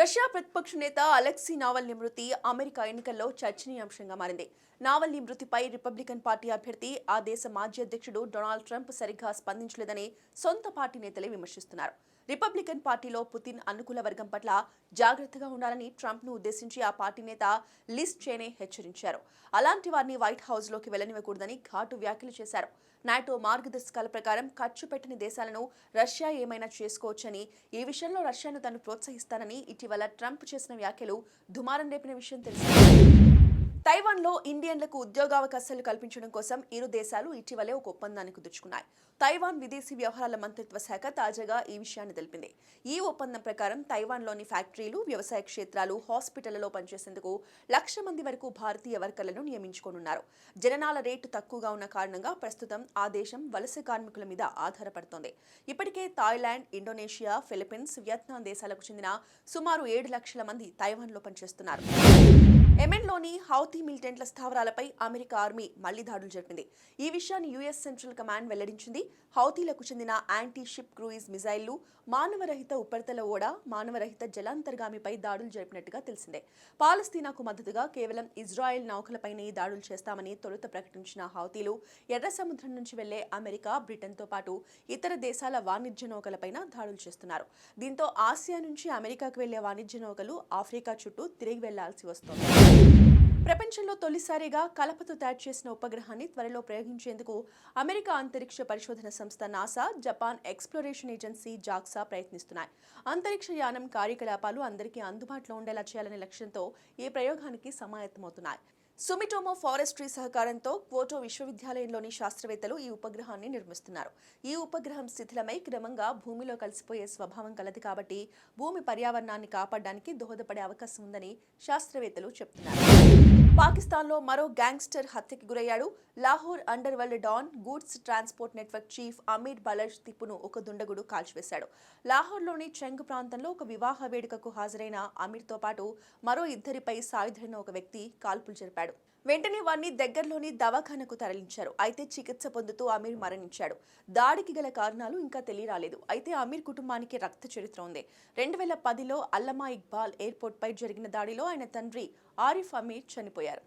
Russia ప్రతిపక్ష నేత Alexei నావల్ని మృతి అమెరికా ఎన్నికల్లో చర్చనీయాంశంగా మారింది. నావల్ని మృతిపై రిపబ్లికన్ పార్టీ అభ్యర్థి ఆ దేశ మాజీ అధ్యక్షుడు డొనాల్డ్ ట్రంప్ సరిగ్గా స్పందించలేదని సొంత పార్టీ నేతలే విమర్శిస్తున్నారు. రిపబ్లికన్ పార్టీలో పుతిన్ అనుకూల వర్గం పట్ల జాగ్రత్తగా ఉండాలని ట్రంప్ను ఉద్దేశించి ఆ పార్టీ నేత లిస్ చేనే హెచ్చరించారు. అలాంటి వారిని వైట్ హౌస్లోకి వెళ్ళనివ్వకూడదని ఘాటు వ్యాఖ్యలు చేశారు. నాటో మార్గదర్శకాల ప్రకారం ఖర్చు పెట్టని దేశాలను రష్యా ఏమైనా చేసుకోవచ్చని ఈ విషయంలో రష్యాను తాను ప్రోత్సహిస్తానని ఇటీవల ట్రంప్ చేసిన వ్యాఖ్యలు దుమారం రేపిన విషయం తెలిసింది. తైవాన్లో ఇండియన్లకు ఉద్యోగావకాశాలు కల్పించడం కోసం ఇరు దేశాలు ఇటీవలే ఒక ఒప్పందాన్ని కుదుర్చుకున్నాయి. తైవాన్ విదేశీ వ్యవహారాల మంత్రిత్వ శాఖ తాజాగా ఈ విషయాన్ని తెలిపింది. ఈ ఒప్పందం ప్రకారం తైవాన్లోని ఫ్యాక్టరీలు వ్యవసాయ క్షేత్రాలు హాస్పిటళ్ళలో పనిచేసేందుకు లక్ష మంది వరకు భారతీయ వర్కర్లను నియమించుకోనున్నారు. జననాల రేటు తక్కువగా ఉన్న కారణంగా ప్రస్తుతం ఆ దేశం వలస కార్మికుల మీద ఆధారపడుతోంది. ఇప్పటికే థాయిలాండ్ ఇండోనేషియా ఫిలిప్పీన్స్ వియత్నాం దేశాలకు చెందిన సుమారు ఏడు లక్షల మంది తైవాన్లో పనిచేస్తున్నారు. ఎమెన్లోని హౌతీ మిలిటెంట్ల స్థావరాలపై అమెరికా ఆర్మీ మళ్ళీ దాడులు జరిపింది. ఈ విషయాన్ని యుఎస్ సెంట్రల్ కమాండ్ వెల్లడించింది. హౌతీలకు చెందిన యాంటీ షిప్ క్రూయిజ్ మిజైళ్ళు మానవరహిత ఉపరితల ఓడ మానవరహిత జలాంతర్గామిపై దాడులు జరిపినట్టుగా తెలిసిందే. పాలస్తీనాకు మద్దతుగా కేవలం ఇజ్రాయెల్ నౌకలపైనే ఈ దాడులు చేస్తామని తొలుత ప్రకటించిన హౌతీలు ఎర్ర సముద్రం నుంచి వెళ్ళే అమెరికా బ్రిటన్తో పాటు ఇతర దేశాల వాణిజ్య నౌకలపైన దాడులు చేస్తున్నారు. దీంతో ఆసియా నుంచి అమెరికాకు వెళ్ళే వాణిజ్య నౌకలు ఆఫ్రికా చుట్టూ తిరిగి వెళ్ళాల్సి వస్తోంది. ప్రపంచంలో తొలిసారిగా కలపతో తయారు చేసిన ఉపగ్రహాన్ని త్వరలో ప్రయోగించేందుకు అమెరికా అంతరిక్ష పరిశోధన సంస్థ NASA Japan exploration agency JAXA ప్రయత్నిస్తున్నాయి. అంతరిక్ష యానం కార్యకలాపాలు అందరికీ అందుబాటులో ఉండేలా చేయాలనే లక్ష్యంతో ఈ ప్రయోగానికి సమాయత్తమవుతున్నాయి. సుమిటోమో ఫారెస్ట్రీ సహకారంతో క్వోటో విశ్వవిద్యాలయంలోని శాస్త్రవేత్తలు ఈ ఉపగ్రహాన్ని నిర్మిస్తున్నారు. ఈ ఉపగ్రహం శిథిలమై క్రమంగా భూమిలో కలిసిపోయే స్వభావం కలది కాబట్టి భూమి పర్యావరణాన్ని కాపాడడానికి దోహదపడే అవకాశం ఉందని శాస్త్రవేత్తలు చెప్తున్నారు. పాకిస్తాన్లో మరో గ్యాంగ్స్టర్ హత్యకి గురయ్యాడు. Lahore under world don goods transport network chief Amir Balaj తిప్పును ఒక దుండగుడు కాల్చివేశాడు. లాహోర్లోని చెంగ్ ప్రాంతంలో ఒక వివాహ వేడుకకు హాజరైన అమీర్తో పాటు మరో ఇద్దరిపై సాయుధైన ఒక వ్యక్తి కాల్పులు జరిపాడు. వెంటనే వారిని దగ్గరలోని దవాఖానకు తరలించారు. అయితే చికిత్స పొందుతూ అమీర్ మరణించాడు. దాడికి గల కారణాలు ఇంకా తెలియరాలేదు. అయితే అమీర్ కుటుంబానికి రక్త చరిత్ర ఉంది. రెండు వేల పదిలో అల్లమా ఇక్బాల్ ఎయిర్పోర్ట్పై జరిగిన దాడిలో ఆయన తండ్రి ఆరిఫ్ అమీర్ చనిపోయారు.